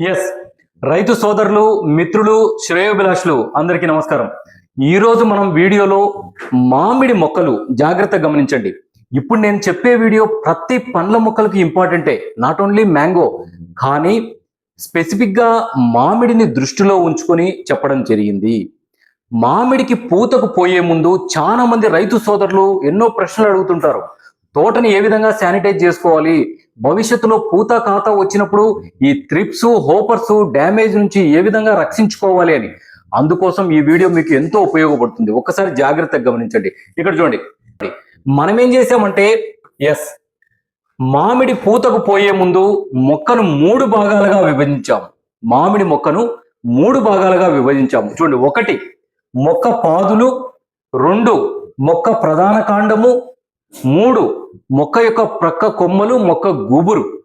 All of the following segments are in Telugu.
ఎస్ రైతు సోదరులు మిత్రులు శ్రేయోభిలాషులు అందరికీ నమస్కారం. ఈ రోజు మనం వీడియోలో మామిడి మొక్కలు జాగ్రత్త గమనించండి. ఇప్పుడు నేను చెప్పే వీడియో ప్రతి పండ్ల మొక్కలకు ఇంపార్టెంటే నాట్ ఓన్లీ మ్యాంగో కానీ స్పెసిఫిక్గా మామిడిని దృష్టిలో ఉంచుకొని చెప్పడం జరిగింది. మామిడికి పూతకు పోయే ముందు చాలా మంది రైతు సోదరులు ఎన్నో ప్రశ్నలు అడుగుతుంటారు. తోటని ఏ విధంగా శానిటైజ్ చేసుకోవాలి? భవిష్యత్తులో పూత ఖాతా వచ్చినప్పుడు ఈ త్రిప్స్ హోపర్స్ డ్యామేజ్ నుంచి ఏ విధంగా రక్షించుకోవాలి అని. అందుకోసం ఈ వీడియో మీకు ఎంతో ఉపయోగపడుతుంది. ఒక్కసారి జాగ్రత్తగా గమనించండి. ఇక్కడ చూడండి. మనం ఏం చేసామంటే ఎస్ మామిడి పూతకు పోయే ముందు మొక్కను మూడు భాగాలుగా విభజించాము మామిడి మొక్కను మూడు భాగాలుగా విభజించాము చూడండి ఒకటి మొక్క పాదులు రెండు మొక్క ప్రధాన కాండము మూడు మొక్క యొక్క ప్రక్క కొమ్మలు మొక్క గుబురు.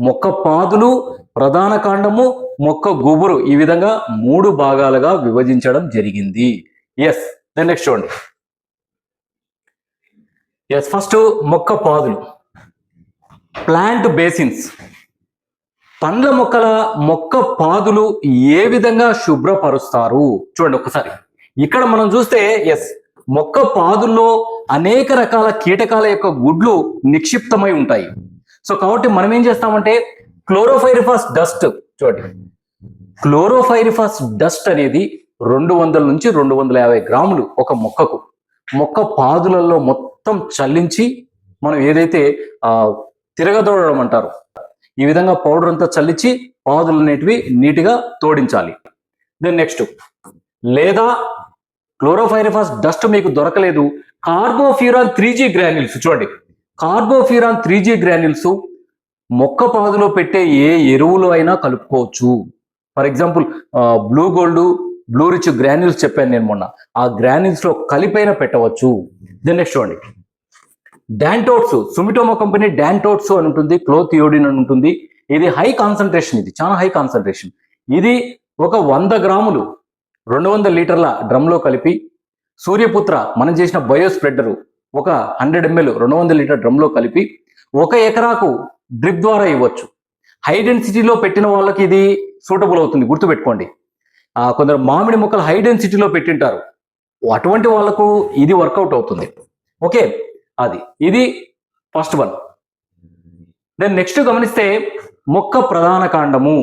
మొక్క పాదులు ప్రధాన కాండము మొక్క గుబురు. ఈ విధంగా మూడు భాగాలుగా విభజించడం జరిగింది. ఎస్ దెన్ నెక్స్ట్ చూడండి. ఎస్ ఫస్ట్ మొక్క పాదులు. ప్లాంట్ బేసిన్స్ పండ్ల మొక్కల మొక్క పాదులు ఏ విధంగా శుభ్రపరుస్తారు? చూడండి ఒకసారి. ఇక్కడ మనం చూస్తే ఎస్ మొక్క పాదుల్లో అనేక రకాల కీటకాల యొక్క గుడ్లు నిక్షిప్తమై ఉంటాయి. సో కాబట్టి మనం ఏం చేస్తామంటే క్లోరోఫైరిఫాస్ డస్ట్ చూడండి. క్లోరోఫైరిఫాస్ డస్ట్ అనేది రెండు వందల నుంచి రెండు వందల యాభై గ్రాములు ఒక మొక్కకు. మొక్క పాదులలో మొత్తం చల్లించి మనం ఏదైతే ఆ తిరగదోడడం అంటారు ఈ విధంగా పౌడర్ అంతా చల్లించి పాదులు అనేటివి నీట్గా తోడించాలి. దెన్ నెక్స్ట్ లేదా క్లోరోఫైరిఫాస్ డస్ట్ మీకు దొరకలేదు. కార్బోఫ్యూరాన్ త్రీ జీ గ్రాన్యుల్స్ చూడండి. కార్బోఫ్యూరాన్ త్రీ జీ గ్రాన్యుల్స్ మొక్క పాదులో పెట్టే ఏ ఎరువులు అయినా కలుపుకోవచ్చు. For example blue gold blue rich granules చెప్పాను నేను మొన్న. ఆ గ్రాన్యుల్స్లో కలిపైన పెట్టవచ్చు. దెన్ నెక్స్ట్ చూడండి. డాంటోట్స్ సుమిటోమో కంపెనీ డాంటోట్స్ అని ఉంటుంది క్లోత్ యోడిన్ అని ఉంటుంది. ఇది హై కాన్సన్ట్రేషన్ ఇది చాలా హై కాన్సన్ట్రేషన్. ఇది ఒక వంద గ్రాములు రెండు వందల లీటర్ల డ్రమ్లో కలిపి సూర్యపుత్ర మనం చేసిన బయో స్ప్రెడరు ఒక హండ్రెడ్ ఎంఎల్ రెండు వందల లీటర్ డ్రమ్లో కలిపి ఒక ఎకరాకు డ్రిప్ ద్వారా ఇవ్వచ్చు. హై డెన్సిటీలో పెట్టిన వాళ్ళకి ఇది సూటబుల్ అవుతుంది గుర్తుపెట్టుకోండి. కొందరు మామిడి మొక్కలు హై డెన్సిటీలో పెట్టింటారు. అటువంటి వాళ్ళకు ఇది వర్కౌట్ అవుతుంది. ఓకే అది ఇది ఫస్ట్ వన్. దెన్ నెక్స్ట్ గమనిస్తే మొక్క ప్రధాన కాండము.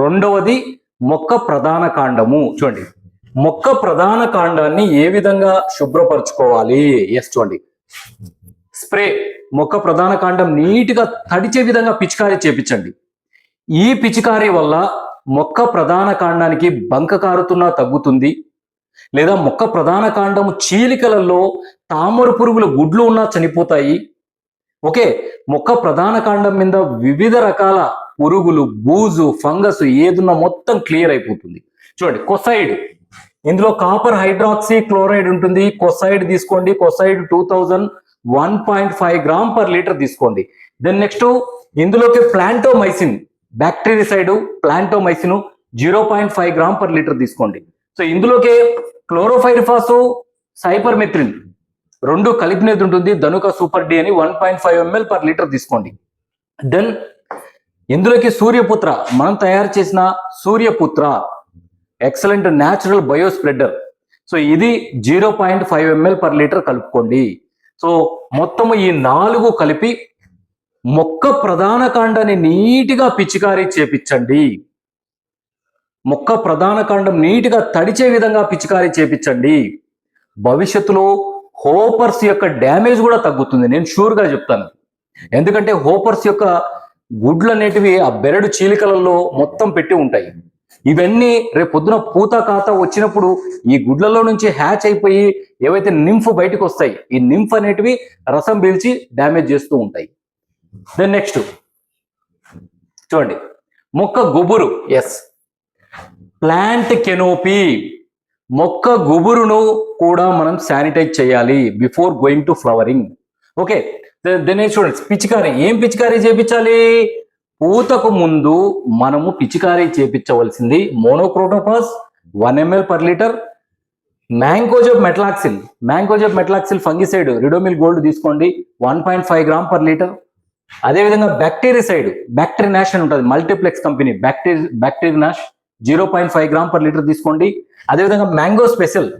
రెండవది మొక్క ప్రధాన కాండము. చూడండి. మొక్క ప్రధాన కాండాన్ని ఏ విధంగా శుభ్రపరచుకోవాలి? ఎస్ చూడండి. స్ప్రే మొక్క ప్రధాన కాండం నీట్గా తడిచే విధంగా పిచికారీ చేపించండి. ఈ పిచికారీ వల్ల మొక్క ప్రధాన కాండానికి బంక కారుతున్నా తగ్గుతుంది. లేదా మొక్క ప్రధాన కాండము చీలికలలో తామర పురుగుల గుడ్లు ఉన్నా చనిపోతాయి. ఓకే. మొక్క ప్రధాన కాండం మీద వివిధ రకాల పురుగులు బూజు ఫంగస్ ఏదున్నా మొత్తం క్లియర్ అయిపోతుంది. చూడండి కొసైడ్. ఇందులో కాపర్ హైడ్రాక్సీ క్లోరైడ్ ఉంటుంది. కొసైడ్ తీసుకోండి. Kocide two thousand one point five gram per litre తీసుకోండి. దెన్ నెక్స్ట్ ఇందులోకి Plantomycin bactericide Plantomycin zero point five gram per litre తీసుకోండి. సో ఇందులోకే క్లోరోఫైరిఫాసు సైపర్మెథ్రిన్ రెండు కలిపినది ఉంటుంది. ధనుక సూపర్ డి అని one point five ML per litre తీసుకోండి. దెన్ ఇందులోకి సూర్యపుత్ర. మనం తయారు చేసిన Suryaputra. Excellent natural bio spreader so ఇది zero point five ML per litre కలుపుకోండి. సో మొత్తము ఈ నాలుగు కలిపి మొక్క ప్రధాన కాండాన్ని నీటిగా పిచికారీ చేపించండి. మొక్క ప్రధాన కాండం నీటిగా తడిచే విధంగా పిచికారీ చేపించండి. భవిష్యత్తులో హోపర్స్ యొక్క డ్యామేజ్ కూడా తగ్గుతుంది. నేను షూర్గా చెప్తాను. ఎందుకంటే హోపర్స్ యొక్క గుడ్లు అనేటివి ఆ బెరడు చీలికలలో మొత్తం పెట్టి ఉంటాయి. ఇవన్నీ రేపు పొద్దున పూత కాత వచ్చినప్పుడు ఈ గుడ్లలో నుంచి హ్యాచ్ అయిపోయి ఏవైతే నింఫ్ బయటకు వస్తాయి ఈ నింఫ్ అనేటివి రసం పీల్చి డ్యామేజ్ చేస్తూ ఉంటాయి. దెన్ నెక్స్ట్ చూడండి. మొక్క గుబురు ఎస్ ప్లాంట్ కెనోపీ మొక్క గుబురును కూడా మనం శానిటైజ్ చేయాలి before going to flowering okay then చూడండి పిచికారీ. ఏం పిచికారీ చేపించాలి? పూతకు ముందు మనము పిచికారీ చేపించవలసింది monocrotophos one ML per litre mancozeb metalaxyl. Mancozeb metalaxyl fungicide Ridomil gold తీసుకోండి one point five gram per litre. అదేవిధంగా బ్యాక్టీరియసైడ్ బ్యాక్టీరియానాష్ అని ఉంటుంది మల్టీప్లెక్స్ కంపెనీ బ్యాక్టీరి బ్యాక్టీరియానాష్ zero point five gram per litre తీసుకోండి. అదేవిధంగా మ్యాంగో స్పెషల్.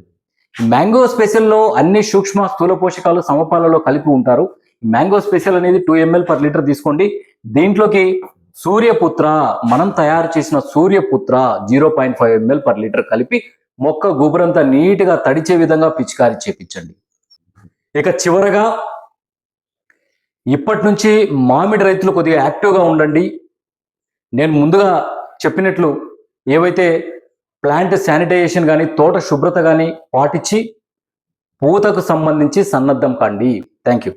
మ్యాంగో స్పెషల్లో అన్ని సూక్ష్మ స్థూల పోషకాలు సమపాలలో కలిపి ఉంటారు. మ్యాంగో స్పెషల్ అనేది టూ ఎంఎల్ పర్ లీటర్ తీసుకోండి. దీంట్లోకి సూర్యపుత్ర మనం తయారు చేసిన Suryaputra zero point five ML per litre కలిపి మొక్క గుబురంతా నీట్గా తడిచే విధంగా పిచికారి చేపించండి. ఇక చివరగా ఇప్పటి నుంచి మామిడి రైతులు కొద్దిగా యాక్టివ్గా ఉండండి. నేను ముందుగా చెప్పినట్లు ఏవైతే ప్లాంట్ శానిటైజేషన్ కానీ తోట శుభ్రత కానీ పాటించి పూతకు సంబంధించి సన్నద్ధం కండి. Thank you